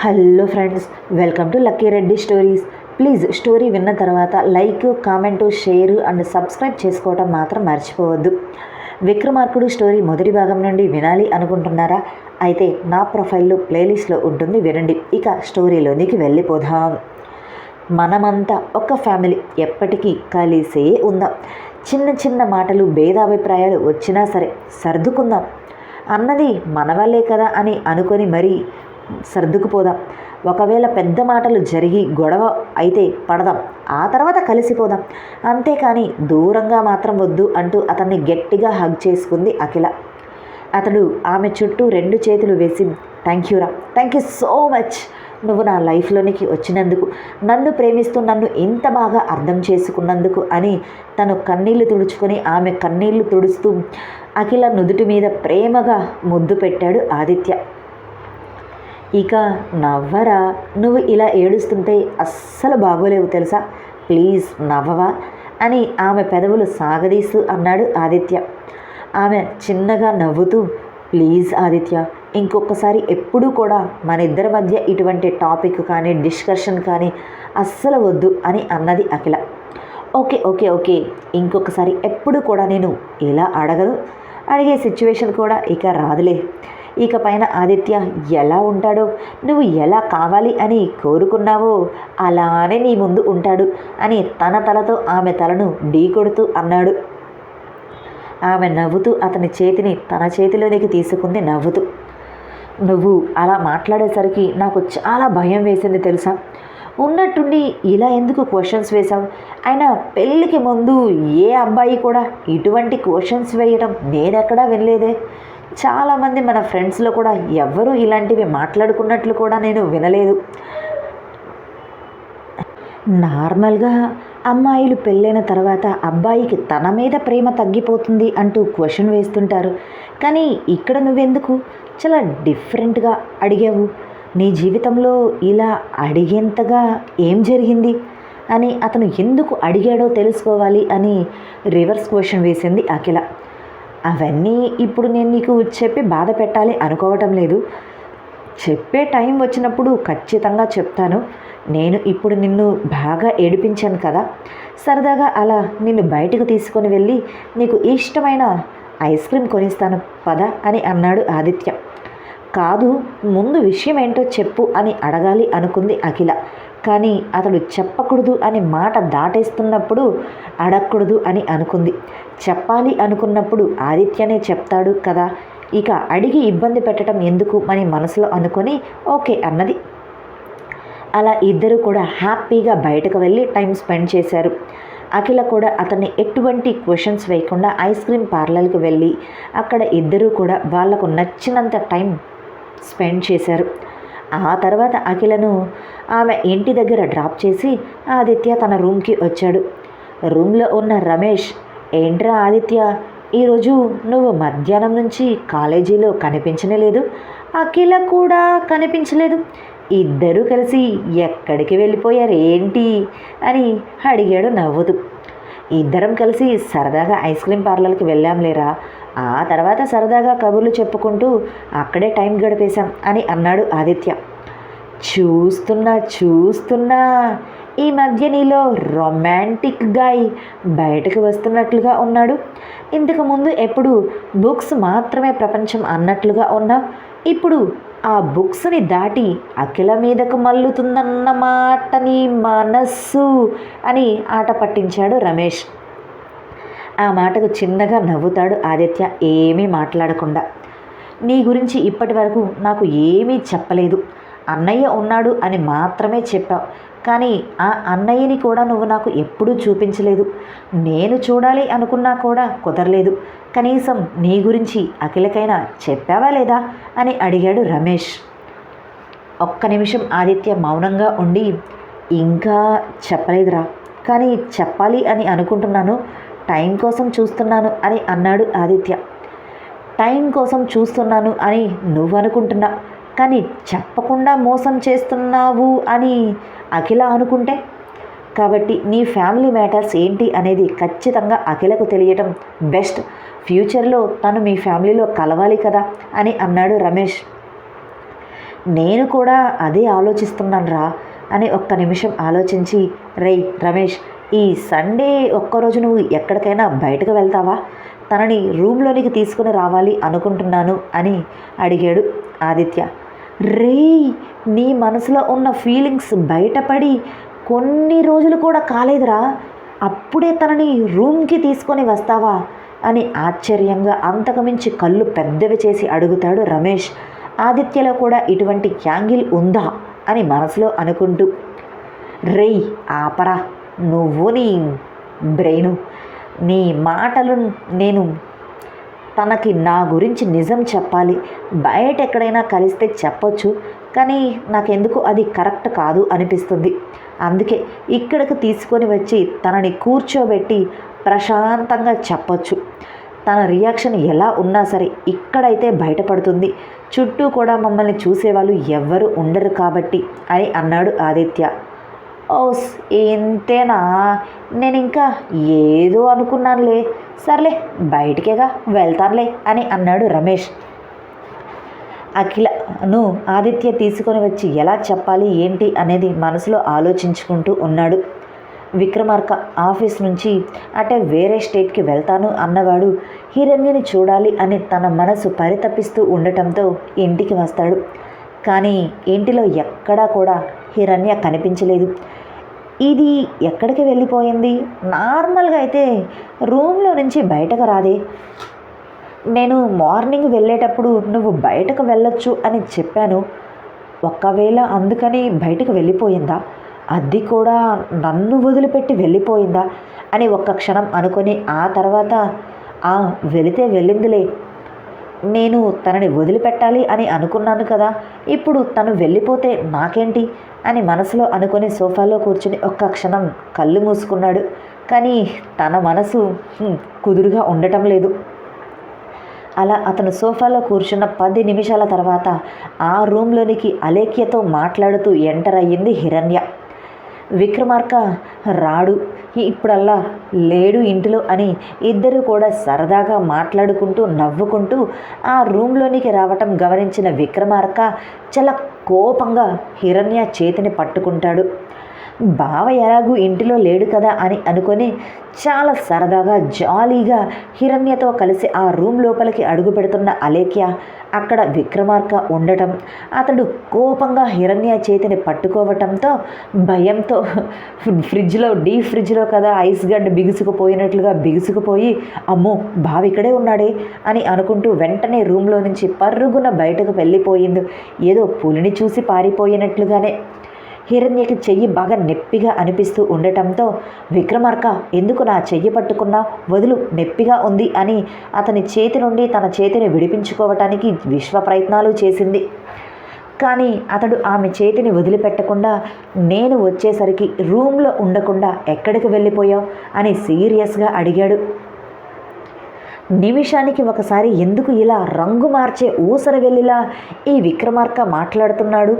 Hello friends welcome to lucky Reddy stories. Please story విన్న తర్వాత like comment share and subscribe చేసుకోవటం మాత్రం మర్చిపోవద్దు. విక్రమార్కుడు స్టోరీ మొదటి భాగం నుండి వినాలి అనుకుంటున్నారా? అయితే నా ప్రొఫైల్లో ప్లేలిస్ట్లో ఉంటుంది వినండి. ఇక స్టోరీలోనికి వెళ్ళిపోదాం. మనమంతా ఒక ఫ్యామిలీ ఎప్పటికీ కలిసే ఉందాం. చిన్న చిన్న మాటలు భేదాభిప్రాయాలు వచ్చినా సరే సర్దుకుందాం. అన్నది మన వల్లే కదా అని అనుకొని మరీ సర్దుకుపోదాం. ఒకవేళ పెద్ద మాటలు జరిగి గొడవ అయితే పడదాం. ఆ తర్వాత కలిసిపోదాం. అంతేకాని దూరంగా మాత్రం వద్దు అంటూ అతన్ని గట్టిగా హగ్ చేసుకుంది అఖిల. అతడు ఆమె చుట్టూ రెండు చేతులు వేసి థ్యాంక్ యూరా థ్యాంక్ యూ సో మచ్ నువ్వు నా లైఫ్లోనికి వచ్చినందుకు నన్ను ప్రేమిస్తూ నన్ను ఇంత బాగా అర్థం చేసుకున్నందుకు అని తను కన్నీళ్ళు తుడుచుకొని ఆమె కన్నీళ్ళు తుడుస్తూ అఖిల నుదుటి మీద ప్రేమగా ముద్దు పెట్టాడు ఆదిత్య. ఇక నవ్వరా? నువ్వు ఇలా ఏడుస్తుంటే అస్సలు బాగోలేవు తెలుసా? ప్లీజ్ నవ్వవా? అని ఆమె పెదవులు సాగదీస్తూ అన్నాడు ఆదిత్య. ఆమె చిన్నగా నవ్వుతూ ప్లీజ్ ఆదిత్య ఇంకొకసారి ఎప్పుడూ కూడా మన ఇద్దరి మధ్య ఇటువంటి టాపిక్ కానీ డిస్కషన్ కానీ అస్సలు వద్దు అని అన్నది అఖిల. ఓకే ఓకే ఓకే ఇంకొకసారి ఎప్పుడు కూడా నేను ఇలా అడగదు అడిగే సిచ్యువేషన్ కూడా ఇక రాదులే. ఇక పైన ఆదిత్య ఎలా ఉంటాడో నువ్వు ఎలా కావాలి అని కోరుకున్నావో అలానే నీ ముందు ఉంటాడు అని తన తలతో ఆమె తలను ఢీకొడుతూ అన్నాడు. ఆమె నవ్వుతూ అతని చేతిని తన చేతిలోనికి తీసుకుంది నవ్వుతూ. నువ్వు అలా మాట్లాడేసరికి నాకు చాలా భయం వేసింది తెలుసా? ఉన్నట్టుండి ఇలా ఎందుకు క్వశ్చన్స్ వేశావు? అయినా పెళ్ళికి ముందు ఏ అబ్బాయి కూడా ఇటువంటి క్వశ్చన్స్ వేయడం నేనెక్కడా వినలేదే. చాలామంది మన ఫ్రెండ్స్లో కూడా ఎవ్వరూ ఇలాంటివి మాట్లాడుకున్నట్లు కూడా నేను వినలేదు. నార్మల్గా అమ్మాయిలు పెళ్ళైన తర్వాత అబ్బాయికి తన మీద ప్రేమ తగ్గిపోతుంది అంటూ క్వశ్చన్ వేస్తుంటారు. కానీ ఇక్కడ నువ్వెందుకు? చాలా డిఫరెంట్గా అడిగావు. నీ జీవితంలో ఇలా అడిగేంతగా ఏం జరిగింది? అని అతను ఎందుకు అడిగాడో తెలుసుకోవాలి అని రివర్స్ క్వశ్చన్ వేసింది అఖిల. అవన్నీ ఇప్పుడు నేను నీకు చెప్పి బాధ పెట్టాలి అనుకోవటం లేదు. చెప్పే టైం వచ్చినప్పుడు ఖచ్చితంగా చెప్తాను. నేను ఇప్పుడు నిన్ను బాగా ఏడిపించాను కదా. సరదాగా అలా నిన్ను బయటకు తీసుకొని వెళ్ళి నీకు ఇష్టమైన ఐస్ క్రీమ్ కొనిస్తాను పద అని అన్నాడు ఆదిత్య. కాదు ముందు విషయం ఏంటో చెప్పు అని అడగాలి అనుకుంది అఖిల. కానీ అతడు చెప్పకూడదు అని మాట దాటేస్తున్నప్పుడు అడగకూడదు అని అనుకుంది. చెప్పాలి అనుకున్నప్పుడు ఆదిత్యనే చెప్తాడు కదా. ఇక అడిగి ఇబ్బంది పెట్టడం ఎందుకు అని మనసులో అనుకొని ఓకే అన్నది. అలా ఇద్దరు కూడా హ్యాపీగా బయటకు వెళ్ళి టైం స్పెండ్ చేశారు. అఖిల కూడా అతన్ని ఎటువంటి క్వశ్చన్స్ వేయకుండా ఐస్ క్రీమ్ పార్లర్కి వెళ్ళి అక్కడ ఇద్దరూ కూడా వాళ్ళకు నచ్చినంత టైం స్పెండ్ చేశారు. ఆ తర్వాత అఖిలను ఆమె ఇంటి దగ్గర డ్రాప్ చేసి ఆదిత్య తన రూమ్కి వచ్చాడు. రూమ్లో ఉన్న రమేష్ ఏంట్రా ఆదిత్య ఈరోజు నువ్వు మధ్యాహ్నం నుంచి కాలేజీలో కనిపించనే లేదు అఖిల కూడా కనిపించలేదు. ఇద్దరూ కలిసి ఎక్కడికి వెళ్ళిపోయారు ఏంటి? అని అడిగాడు నవ్వుతూ. ఇద్దరం కలిసి సరదాగా ఐస్ క్రీమ్ పార్లర్కి వెళ్ళాంలేరా? ఆ తర్వాత సరదాగా కబుర్లు చెప్పుకుంటూ అక్కడే టైం గడిపేశాం అని అన్నాడు ఆదిత్య. చూస్తున్నా చూస్తున్నా ఈ మధ్య నీలో రొమాంటిక్ గాయ్ బయటకు వస్తున్నట్లుగా ఉన్నాడు. ఇంతకుముందు ఎప్పుడు బుక్స్ మాత్రమే ప్రపంచం అన్నట్లుగా ఉన్నా ఇప్పుడు ఆ బుక్స్ని దాటి అఖిల మీదకు మల్లుతుందన్నమాట నీ మనస్సు అని ఆట పట్టించాడు రమేష్. ఆ మాటకు చిన్నగా నవ్వుతాడు ఆదిత్య ఏమీ మాట్లాడకుండా. నీ గురించి ఇప్పటి వరకు నాకు ఏమీ చెప్పలేదు. అన్నయ్య ఉన్నాడు అని మాత్రమే చెప్పావు. కానీ ఆ అన్నయ్యని కూడా నువ్వు నాకు ఎప్పుడూ చూపించలేదు. నేను చూడాలి అనుకున్నా కూడా కుదరలేదు. కనీసం నీ గురించి అఖిలకైనా చెప్పావా లేదా అని అడిగాడు రమేష్. ఒక్క నిమిషం ఆదిత్య మౌనంగా ఉండి ఇంకా చెప్పలేదురా. కానీ చెప్పాలి అని అనుకుంటున్నాను. టైం కోసం చూస్తున్నాను అని అన్నాడు ఆదిత్య. టైం కోసం చూస్తున్నాను అని నువ్వు అనుకుంటున్నా కానీ చెప్పకుండా మోసం చేస్తున్నావు అని అఖిల అనుకుంటే? కాబట్టి నీ ఫ్యామిలీ మ్యాటర్స్ ఏంటి అనేది ఖచ్చితంగా అఖిలకు తెలియటం బెస్ట్. ఫ్యూచర్లో తను మీ ఫ్యామిలీలో కలవాలి కదా అని అన్నాడు రమేష్. నేను కూడా అదే ఆలోచిస్తున్నాను రా అని ఒక్క నిమిషం ఆలోచించి రేయ్ రమేష్ ఈ సండే ఒక్కరోజు నువ్వు ఎక్కడికైనా బయటకు వెళ్తావా? తనని రూమ్లోనికి తీసుకుని రావాలి అనుకుంటున్నాను అని అడిగాడు ఆదిత్య. రేయ్ నీ మనసులో ఉన్న ఫీలింగ్స్ బయటపడి కొన్ని రోజులు కూడా కాలేదురా. అప్పుడే తనని రూమ్కి తీసుకొని వస్తావా? అని ఆశ్చర్యంగా అంతకుమించి కళ్ళు పెద్దవి చేసి అడుగుతాడు రమేష్. ఆదిత్యలో కూడా ఇటువంటి యాంగిల్ ఉందా అని మనసులో అనుకుంటూ. రేయ్ ఆపరా. నువ్వు నీ బ్రెయిను నీ మాటలు నేను తనకి నా గురించి నిజం చెప్పాలి. బయట ఎక్కడైనా కలిస్తే చెప్పొచ్చు కానీ నాకెందుకు అది కరెక్ట్ కాదు అనిపిస్తుంది. అందుకే ఇక్కడికి తీసుకొని వచ్చి తనని కూర్చోబెట్టి ప్రశాంతంగా చెప్పొచ్చు. తన రియాక్షన్ ఎలా ఉన్నా సరే ఇక్కడైతే బయటపడుతుంది. చుట్టూ కూడా మమ్మల్ని చూసేవాళ్ళు ఎవ్వరు ఉండరు కాబట్టి అని అన్నాడు ఆదిత్య. ఓస్ ఇంతేనా? నేను ఇంకా ఏదో అనుకున్నానులే. సర్లే బయటికేగా వెళ్తానులే అని అన్నాడు రమేష్. అఖిలను ఆదిత్య తీసుకొని వచ్చి ఎలా చెప్పాలి ఏంటి అనేది మనసులో ఆలోచించుకుంటూ ఉన్నాడు. విక్రమార్క ఆఫీస్ నుంచి అటే వేరే స్టేట్కి వెళ్తాను అన్నవాడు హిరణ్యని చూడాలి అని తన మనసు పరితపిస్తూ ఉండటంతో ఇంటికి వస్తాడు. కానీ ఇంటిలో ఎక్కడా కూడా హిరణ్య కనిపించలేదు. ఇది ఎక్కడికి వెళ్ళిపోయింది? నార్మల్గా అయితే రూమ్లో నుంచి బయటకు రాదే. నేను మార్నింగ్ వెళ్ళేటప్పుడు నువ్వు బయటకు వెళ్ళొచ్చు అని చెప్పాను. ఒకవేళ అందుకని బయటకు వెళ్ళిపోయిందా? అది కూడా నన్ను వదిలిపెట్టి వెళ్ళిపోయిందా? అని ఒక్క క్షణం అనుకొని ఆ తర్వాత ఆ వెళితే వెళ్ళిందిలే. నేను తనని వదిలిపెట్టాలి అని అనుకున్నాను కదా ఇప్పుడు తను వెళ్ళిపోతే నాకేంటి? అని మనసులో అనుకొని సోఫాలో కూర్చుని ఒక్క క్షణం కళ్ళు మూసుకున్నాడు. కానీ తన మనసు కుదురుగా ఉండటం లేదు. అలా అతను సోఫాలో కూర్చున్న పది నిమిషాల తర్వాత ఆ రూమ్లోనికి అలేఖ్యతో మాట్లాడుతూ ఎంటర్ అయ్యింది హిరణ్య. విక్రమార్క రాడు ఇప్పుడల్లా లేడు ఇంటిలో అని ఇద్దరు కూడా సరదాగా మాట్లాడుకుంటూ నవ్వుకుంటూ ఆ రూమ్లోనికి రావటం గమనించిన విక్రమార్క చాలా కోపంగా హిరణ్య చేతిని పట్టుకుంటాడు. బావ ఎలాగూ ఇంటిలో లేడు కదా అని అనుకొని చాలా సరదాగా జాలీగా హిరణ్యతో కలిసి ఆ రూమ్ లోపలికి అడుగు పెడుతున్న అలేఖ్య అక్కడ విక్రమార్క ఉండటం అతడు కోపంగా హిరణ్య చేతిని పట్టుకోవటంతో భయంతో ఫ్రిడ్జ్లో డీప్ ఫ్రిడ్జ్లో కదా ఐస్ గడ్డ బిగుసుకుపోయినట్లుగా బిగుసుకుపోయి అమ్మో బావిక్కడే ఉన్నాడే అని అనుకుంటూ వెంటనే రూమ్లో నుంచి పరుగున బయటకు వెళ్ళిపోయింది. ఏదో పులిని చూసి పారిపోయినట్లుగానే హిరణ్యకి చెయ్యి బాగా నొప్పిగా అనిపిస్తూ ఉండటంతో విక్రమార్క ఎందుకు నా చెయ్యి పట్టుకున్నా? వదులు నొప్పిగా ఉంది అని అతని చేతి నుండి తన చేతిని విడిపించుకోవటానికి విశ్వ ప్రయత్నాలు చేసింది. కానీ అతడు ఆమె చేతిని వదిలిపెట్టకుండా నేను వచ్చేసరికి రూమ్లో ఉండకుండా ఎక్కడికి వెళ్ళిపోయావు? అని సీరియస్గా అడిగాడు. నిమిషానికి ఒకసారి ఎందుకు ఇలా రంగు మార్చే ఊసర వెళ్ళిలా ఈ విక్రమార్క మాట్లాడుతున్నాడు?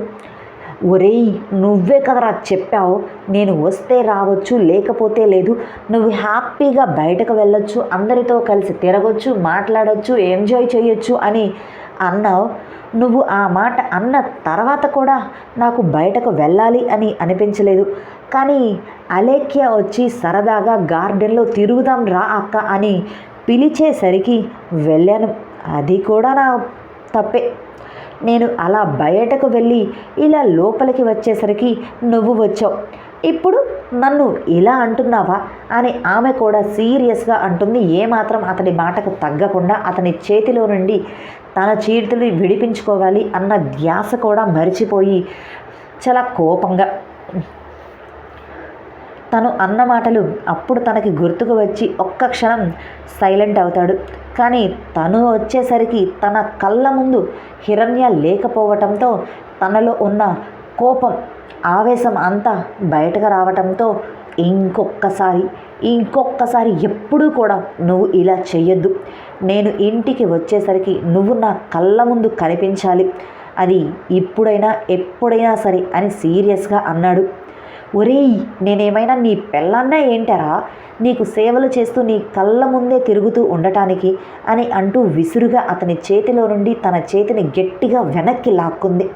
ఒరేయ్ నువ్వే కదరా చెప్పావు నేను వస్తే రావచ్చు లేకపోతే లేదు. నువ్వు హ్యాపీగా బయటకు వెళ్ళొచ్చు అందరితో కలిసి తిరగొచ్చు మాట్లాడొచ్చు ఎంజాయ్ చేయొచ్చు అని అన్నావు. నువ్వు ఆ మాట అన్న తర్వాత కూడా నాకు బయటకు వెళ్ళాలి అని అనిపించలేదు. కానీ అలేఖ్య వచ్చి సరదాగా గార్డెన్లో తిరుగుదాం రా అక్క అని పిలిచేసరికి వెళ్ళాను. అది కూడా నా తప్పే. నేను అలా బయటకు వెళ్ళి ఇలా లోపలికి వచ్చేసరికి నువ్వు వచ్చావు. ఇప్పుడు నన్ను ఇలా అంటున్నావా? అని ఆమె కూడా సీరియస్గా అంటుంది. ఏమాత్రం అతని మాటకు తగ్గకుండా అతని చేతిలో నుండి తన చేతులు విడిపించుకోవాలి అన్న ధ్యాస కూడా మరిచిపోయి చాలా కోపంగా తను అన్న మాటలు అప్పుడు తనకి గుర్తుకు వచ్చి ఒక్క క్షణం సైలెంట్ అవుతాడు. కానీ తను వచ్చేసరికి తన కళ్ళ ముందు హిరణ్య లేకపోవటంతో తనలో ఉన్న కోపం ఆవేశం అంతా బయటకు రావటంతో ఇంకొక్కసారి ఇంకొక్కసారి ఎప్పుడూ కూడా నువ్వు ఇలా చెయ్యొద్దు. నేను ఇంటికి వచ్చేసరికి నువ్వు నా కళ్ళ ముందు కనిపించాలి. అది ఇప్పుడైనా ఎప్పుడైనా సరే అని సీరియస్గా అన్నాడు. ఒరేయ్ నేనేమైనా నీ పెళ్ళన్నా ఏంటరా? నీకు సేవలు చేస్తూ నీ కళ్ళ ముందే తిరుగుతూ ఉండటానికి అని అంటూ విసురుగా అతని చేతిలో నుండి తన చేతిని గట్టిగా వెనక్కి లాక్కుంది.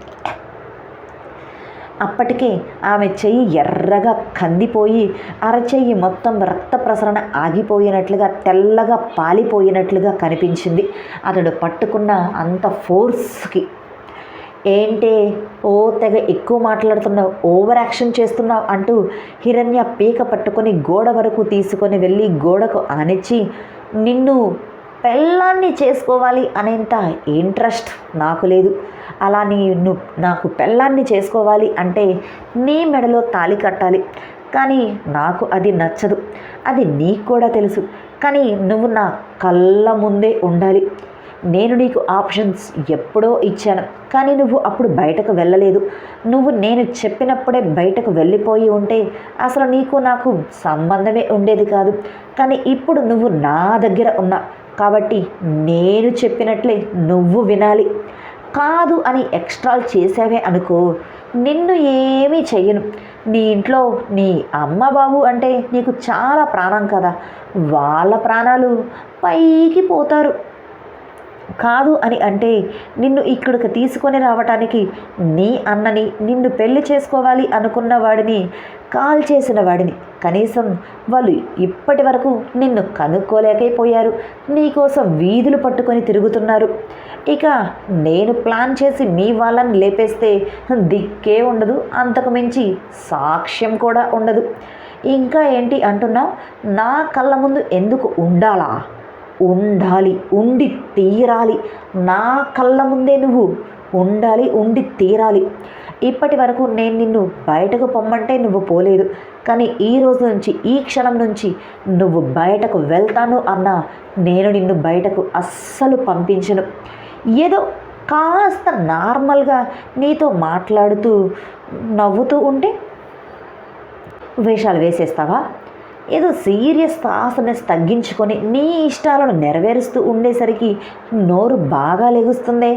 అప్పటికే ఆమె చెయ్యి ఎర్రగా కందిపోయి అరచెయ్యి మొత్తం రక్త ప్రసరణ ఆగిపోయినట్లుగా తెల్లగా పాలిపోయినట్లుగా కనిపించింది. అతడు పట్టుకున్న అంత ఫోర్స్కి ఏంటే? ఓ తెగ ఎక్కువ మాట్లాడుతున్నావు ఓవర్ యాక్షన్ చేస్తున్నావు అంటూ హిరణ్య పీక పట్టుకొని గోడ వరకు తీసుకొని వెళ్ళి గోడకు ఆనిచ్చి నిన్ను పెళ్ళాన్ని చేసుకోవాలి అనేంత ఇంట్రెస్ట్ నాకు లేదు. అలా నేను నాకు పెళ్ళాన్ని చేసుకోవాలి అంటే నీ మెడలో తాళి కట్టాలి. కానీ నాకు అది నచ్చదు. అది నీకు కూడా తెలుసు. కానీ నువ్వు నా కళ్ళ ముందే ఉండాలి. నేను నీకు ఆప్షన్స్ ఎప్పుడో ఇచ్చాను కానీ నువ్వు అప్పుడు బయటకు వెళ్ళలేదు. నువ్వు నేను చెప్పినప్పుడే బయటకు వెళ్ళిపోయి ఉంటే అసలు నీకు నాకు సంబంధమే ఉండేది కాదు. కానీ ఇప్పుడు నువ్వు నా దగ్గర ఉన్నా కాబట్టి నేను చెప్పినట్లే నువ్వు వినాలి. కాదు అని ఎక్స్ట్రాలు చేసావే అనుకో. నిన్ను ఏమీ చెయ్యను. నీ ఇంట్లో నీ అమ్మ బాబు అంటే నీకు చాలా ప్రాణం కదా. వాళ్ళ ప్రాణాలు పైకి పోతారు. కాదు అని అంటే నిన్ను ఇక్కడికి తీసుకొని రావటానికి నీ అన్నని నిన్ను పెళ్ళి చేసుకోవాలి అనుకున్న వాడిని కాల్ చేసిన వాడిని. కనీసం వాళ్ళు ఇప్పటి వరకు నిన్ను కనుక్కోలేకపోయారు. నీకోసం వీధులు పట్టుకొని తిరుగుతున్నారు. ఇక నేను ప్లాన్ చేసి మీ వాళ్ళని లేపేస్తే దిక్కే ఉండదు. అంతకు మించి సాక్ష్యం కూడా ఉండదు. ఇంకా ఏంటి అంటున్నావు? నా కళ్ళ ముందు ఎందుకు ఉండాలా? ఉండాలి ఉండి తీరాలి. నా కళ్ళ ముందే నువ్వు ఉండాలి ఉండి తీరాలి. ఇప్పటి వరకు నేను నిన్ను బయటకు పొమ్మంటే నువ్వు పోలేదు. కానీ ఈ రోజు నుంచి ఈ క్షణం నుంచి నువ్వు బయటకు వెళ్తాను అన్నా నేను నిన్ను బయటకు అస్సలు పంపించను. ఏదో కాస్త నార్మల్గా నీతో మాట్లాడుతూ నవ్వుతూ ఉంటే వేషాలు వేసేస్తావా? ఏదో సీరియస్ థాట్నెస్ తగ్గించుకొని నీ ఇష్టాలను నెరవేరుస్తూ ఉండేసరికి నోరు బాగా లెగుస్తుందే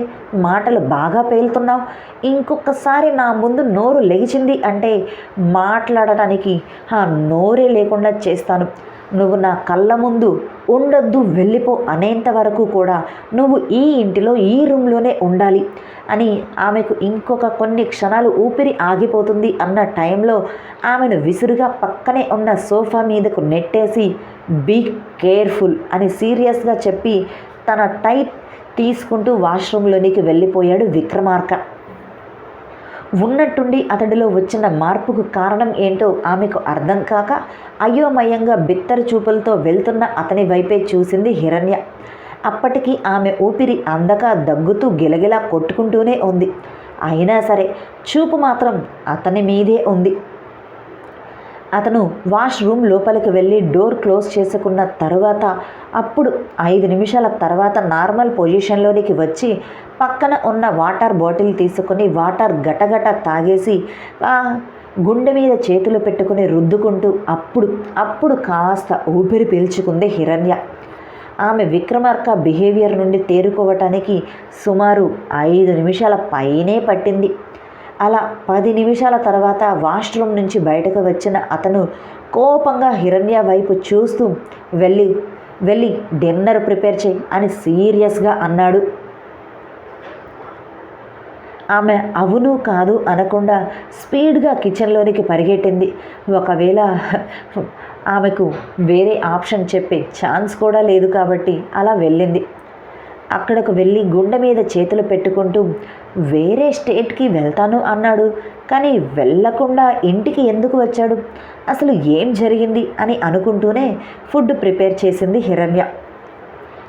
మాటలు బాగా పేలుతున్నావు. ఇంకొకసారి నా ముందు నోరు లెగిచింది అంటే మాట్లాడటానికి ఆ నోరే లేకుండా చేస్తాను. నువ్వు నా కళ్ళ ముందు ఉండొద్దు వెళ్ళిపో అనేంత వరకు కూడా నువ్వు ఈ ఇంటిలో ఈ రూమ్లోనే ఉండాలి అని ఆమెకు ఇంకొక కొన్ని క్షణాలు ఊపిరి ఆగిపోతుంది అన్న టైంలో ఆమెను విసురుగా పక్కనే ఉన్న సోఫా మీదకు నెట్టేసి బీ కేర్ఫుల్ అని సీరియస్గా చెప్పి తన టైట్ తీసుకుంటూ వాష్రూమ్లోనికి వెళ్ళిపోయాడు విక్రమార్క. ఉన్నట్టుండి అతడిలో వచ్చిన మార్పుకు కారణం ఏంటో ఆమెకు అర్థం కాక అయోమయంగా బిత్తరు చూపులతో వెళ్తున్న అతని వైపే చూసింది హిరణ్య. అప్పటికి ఆమె ఊపిరి అందక దగ్గుతూ గిలగిలా కొట్టుకుంటూనే ఉంది. అయినా సరే చూపు మాత్రం అతని మీదే ఉంది. అతను వాష్ రూమ్ లోపలికి వెళ్ళి డోర్ క్లోజ్ చేసుకున్న తర్వాత అప్పుడు ఐదు నిమిషాల తర్వాత నార్మల్ పొజిషన్లోనికి వచ్చి పక్కన ఉన్న వాటర్ బాటిల్ తీసుకొని వాటర్ గటగట తాగేసి గుండె మీద చేతులు పెట్టుకుని రుద్దుకుంటూ అప్పుడు అప్పుడు కాస్త ఊపిరి పీల్చుకుంది హిరణ్య. ఆమె విక్రమార్క బిహేవియర్ నుండి తేరుకోవటానికి సుమారు ఐదు నిమిషాల పైనే పట్టింది. అలా పది నిమిషాల తర్వాత వాష్రూమ్ నుంచి బయటకు వచ్చిన అతను కోపంగా హిరణ్య వైపు చూస్తూ వెళ్ళి వెళ్ళి డిన్నర్ ప్రిపేర్ చేయి అని సీరియస్గా అన్నాడు. ఆమె అవును కాదు అనకుండా స్పీడ్గా కిచెన్లోనికి పరిగెట్టింది. ఒకవేళ ఆమెకు వేరే ఆప్షన్ చెప్పే ఛాన్స్ కూడా లేదు కాబట్టి అలా వెళ్ళింది. అక్కడకు వెళ్ళి గుండె మీద చేతులు పెట్టుకుంటూ వేరే స్టేట్కి వెళ్తాను అన్నాడు. కానీ వెళ్ళకుండా ఇంటికి ఎందుకు వచ్చాడు? అసలు ఏం జరిగింది అని అనుకుంటూనే ఫుడ్ ప్రిపేర్ చేసింది హిరణ్య.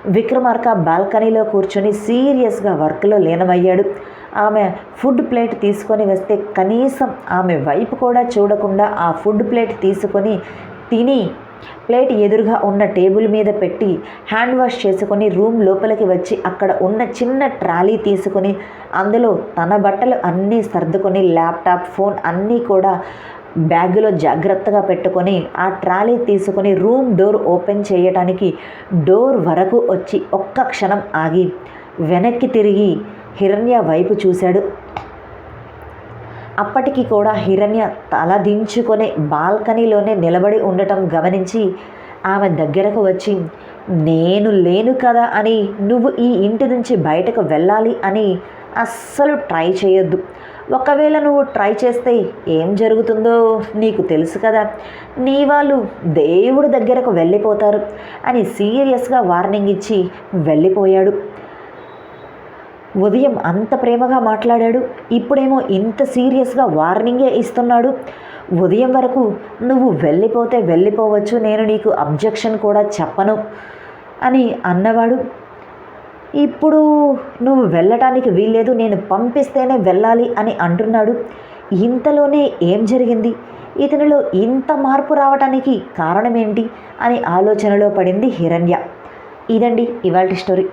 విక్రమార్క బాల్కనీలో కూర్చొని సీరియస్గా వర్క్లో లీనమయ్యాడు. ఆమె ఫుడ్ ప్లేట్ తీసుకొని వస్తే కనీసం ఆమె వైపు కూడా చూడకుండా ఆ ఫుడ్ ప్లేట్ తీసుకొని తిని ప్లేట్ ఎదురుగా ఉన్న టేబుల్ మీద పెట్టి హ్యాండ్ వాష్ చేసుకొని రూమ్ లోపలికి వచ్చి అక్కడ ఉన్న చిన్న ట్రాలీ తీసుకొని అందులో తన బట్టలు అన్నీ సర్దుకొని ల్యాప్టాప్ ఫోన్ అన్నీ కూడా బ్యాగులో జాగ్రత్తగా పెట్టుకొని ఆ ట్రాలీ తీసుకొని రూమ్ డోర్ ఓపెన్ చేయటానికి డోర్ వరకు వచ్చి ఒక్క క్షణం ఆగి వెనక్కి తిరిగి హిరణ్య వైపు చూశాడు. అప్పటికి కూడా హిరణ్య తల దించుకొని బాల్కనీలోనే నిలబడి ఉండటం గమనించి ఆమె దగ్గరకు వచ్చి నేను లేను కదా అని నువ్వు ఈ ఇంటి నుంచి బయటకు వెళ్ళాలి అని అస్సలు ట్రై చేయొద్దు. ఒకవేళ నువ్వు ట్రై చేస్తే ఏం జరుగుతుందో నీకు తెలుసు కదా. నీ వాళ్ళు దేవుడి దగ్గరకు వెళ్ళిపోతారు అని సీరియస్గా వార్నింగ్ ఇచ్చి వెళ్ళిపోయాడు. ఉదయం అంత ప్రేమగా మాట్లాడాడు. ఇప్పుడేమో ఇంత సీరియస్గా వార్నింగే ఇస్తున్నాడు. ఉదయం వరకు నువ్వు వెళ్ళిపోతే వెళ్ళిపోవచ్చు నేను నీకు అబ్జెక్షన్ కూడా చెప్పను అని అన్నవాడు. ఇప్పుడు నువ్వు వెళ్ళటానికి వీల్లేదు నేను పంపిస్తేనే వెళ్ళాలి అని అంటున్నాడు. ఇంతలోనే ఏం జరిగింది? ఇతనిలో ఇంత మార్పు రావటానికి కారణం ఏంటి అని ఆలోచనలో పడింది హిరణ్య. ఇదండి ఇవాళ స్టోరీ.